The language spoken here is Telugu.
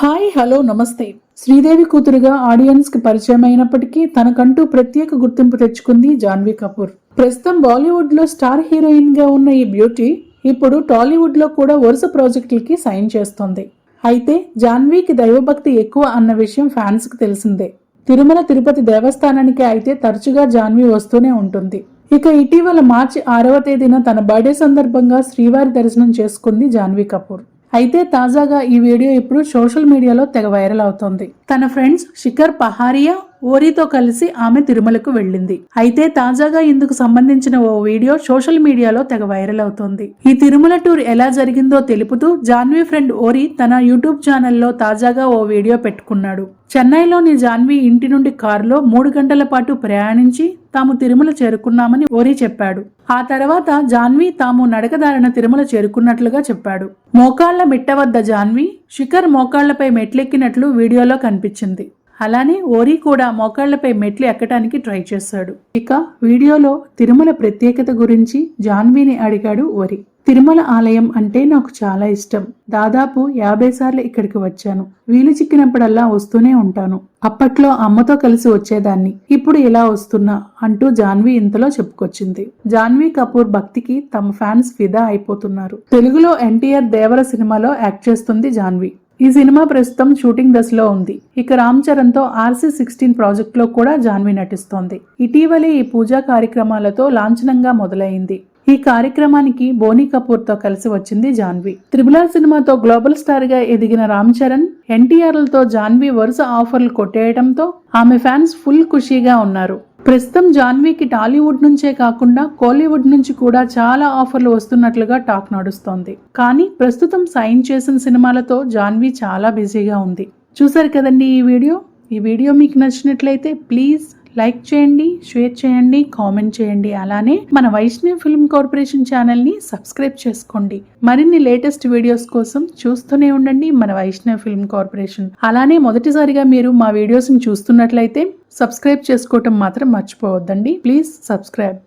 హాయ్ హలో నమస్తే. శ్రీదేవి కూతురుగా ఆడియన్స్కి పరిచయం అయినప్పటికీ తనకంటూ ప్రత్యేక గుర్తింపు తెచ్చుకుంది జాన్వీ కపూర్. ప్రస్తుతం బాలీవుడ్లో స్టార్ హీరోయిన్గా ఉన్న ఈ బ్యూటీ ఇప్పుడు టాలీవుడ్లో కూడా వరుస ప్రాజెక్టులకి సైన్ చేస్తోంది. అయితే జాన్వీకి దైవభక్తి ఎక్కువ అన్న విషయం ఫ్యాన్స్కి తెలిసిందే. తిరుమల తిరుపతి దేవస్థానానికి అయితే తరచుగా జాన్వీ వస్తూనే ఉంటుంది. ఇక ఇటీవల మార్చి ఆరవ తేదీన తన బర్త్డే సందర్భంగా శ్రీవారి దర్శనం చేసుకుంది జాన్వీ కపూర్. అయితే తాజాగా ఈ వీడియో ఇప్పుడు సోషల్ మీడియాలో తెగ వైరల్ అవుతోంది. తన ఫ్రెండ్స్ శిఖర్ పహారియా ఓరితో కలిసి ఆమె తిరుమలకు వెళ్ళింది. అయితే తాజాగా ఇందుకు సంబంధించిన ఓ వీడియో సోషల్ మీడియాలో తెగ వైరల్ అవుతోంది. ఈ తిరుమల టూర్ ఎలా జరిగిందో తెలుపుతూ జాన్వీ ఫ్రెండ్ ఓరి తన యూట్యూబ్ ఛానల్లో తాజాగా ఓ వీడియో పెట్టుకున్నాడు. చెన్నైలోని జాన్వీ ఇంటి నుండి కారులో మూడు గంటల పాటు ప్రయాణించి తాము తిరుమల చేరుకున్నామని ఓరి చెప్పాడు. ఆ తర్వాత జాన్వీ తాము నడకదారిన తిరుమల చేరుకున్నట్లుగా చెప్పాడు. మోకాళ్ళ మిట్ట వద్ద జాన్వీ శిఖర్ మోకాళ్ళపై మెట్లెక్కినట్లు వీడియోలో కనిపించింది. అలానే ఓరి కూడా మోకాళ్ళపై మెట్లు ఎక్కడానికి ట్రై చేశాడు. ఇక వీడియోలో తిరుమల ప్రత్యేకత గురించి జాన్వీని అడిగాడు ఓరి. తిరుమల ఆలయం అంటే నాకు చాలా ఇష్టం. దాదాపు యాభై సార్లు ఇక్కడికి వచ్చాను. వీలు చిక్కినప్పుడల్లా వస్తూనే ఉంటాను. అప్పట్లో అమ్మతో కలిసి వచ్చేదాన్ని. ఇప్పుడు ఇలా వస్తున్నా అంటూ జాన్వీ ఇంతలో చెప్పుకొచ్చింది. జాన్వీ కపూర్ భక్తికి తమ ఫ్యాన్స్ ఫిదా అయిపోతున్నారు. తెలుగులో ఎన్టీఆర్ దేవర సినిమాలో యాక్ట్ చేస్తుంది జాన్వీ. ఈ సినిమా ప్రస్తుతం షూటింగ్ దశలో ఉంది. ఇక రామ్ చరణ్తో ఆర్సీ సిక్స్టీన్ ప్రాజెక్ట్లో కూడా జాన్వి నటిస్తోంది. ఇటీవలే ఈ పూజా కార్యక్రమాలతో లాంఛనంగా మొదలైంది. ఈ కార్యక్రమానికి బోనీ కపూర్తో కలిసి వచ్చింది జాన్వి. త్రిబులార్ సినిమాతో గ్లోబల్ స్టార్గా ఎదిగిన రామ్ చరణ్ ఎన్టీఆర్లతో జాన్వి వరుస ఆఫర్లు కొట్టేయడంతో ఆమె ఫ్యాన్స్ ఫుల్ ఖుషీగా ఉన్నారు. ప్రస్తుతం జాన్వీకి టాలీవుడ్ నుంచే కాకుండా కోలీవుడ్ నుంచి కూడా చాలా ఆఫర్లు వస్తున్నట్లుగా టాక్ నడుస్తోంది. కానీ ప్రస్తుతం సైన్ చేసిన సినిమాలతో జాన్వీ చాలా బిజీగా ఉంది. చూసారు కదండి ఈ వీడియో? ఈ వీడియో మీకు నచ్చినట్లయితే ప్లీజ్ లైక్ చేయండి షేర్ చేయండి కామెంట్ చేయండి. అలానే మన వైష్ణవ్ ఫిల్మ్ కార్పొరేషన్ ఛానల్ని సబ్స్క్రైబ్ చేసుకోండి. మరిన్ని లేటెస్ట్ వీడియోస్ కోసం చూస్తూనే ఉండండి మన వైష్ణవ్ ఫిల్మ్ కార్పొరేషన్. అలానే మొదటిసారిగా మీరు మా వీడియోస్ని చూస్తున్నట్లయితే సబ్స్క్రైబ్ చేసుకోవటం మాత్రం మర్చిపోవద్దండి. Please subscribe.